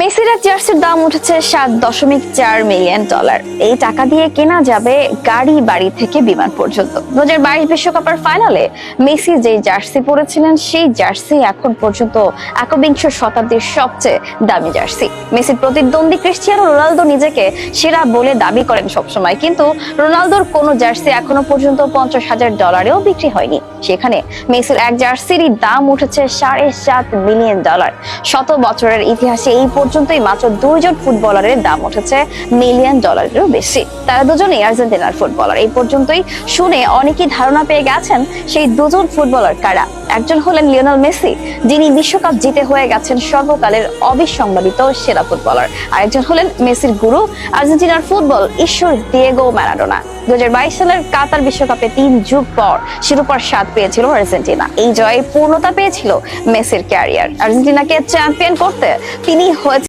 মেসির এক জার্সির দাম উঠেছে সাত দশমিক চার মিলিয়ন ডলার। এই টাকা দিয়ে কেনা যাবে গাড়ি বাড়ি থেকে বিমান পর্যন্ত। দু হাজার বাইশ বিশ্বকাপের ফাইনালে মেসি যে জার্সি পরেছিলেন, সেই জার্সি এখন পর্যন্ত একবিংশ শতাব্দীর সবচেয়ে দামি জার্সি। মেসির প্রতিদ্বন্দ্বী ক্রিস্টিয়ানো রোনালদো নিজেকে সেরা বলে দাবি করেন সবসময়, কিন্তু রোনালদোর কোনো জার্সি এখনও পর্যন্ত পঞ্চাশ হাজার ডলারেও বিক্রি হয়নি। সেখানে মেসির এক জার্সিরই দাম উঠেছে সাড়ে সাত মিলিয়ন ডলার। শত বছরের ইতিহাসে এই পর্যন্তই মাত্র দুইজন ফুটবলারের দাম উঠেছে মিলিয়ন ডলারেরও বেশি। তারা দুজনেই আর্জেন্টিনার ফুটবলার। এই পর্যন্তই শুনে অনেকেই ধারণা পেয়ে গেছেন সেই দুজন ফুটবলার কারা। একজন হলেন লিওনাল মেসি, যিনি বিশ্বকাপ জিতে হয়ে গেছেন সর্বকালের অবিসংবাদিত সেরা ফুটবলার। আর একজন হলেন মেসির গুরু, আর্জেন্টিনার ফুটবল ঈশ্বর দিয়েগো ম্যারাডোনা। দুই হাজার বাইশ সালের কাতার বিশ্বকাপে তিন যুগ পর শিরোপার স্বাদ পেয়েছিল আর্জেন্টিনা। এই জয়ে পূর্ণতা পেয়েছিল মেসির ক্যারিয়ার। আর্জেন্টিনাকে চ্যাম্পিয়ন করতে তিনি হয়েছে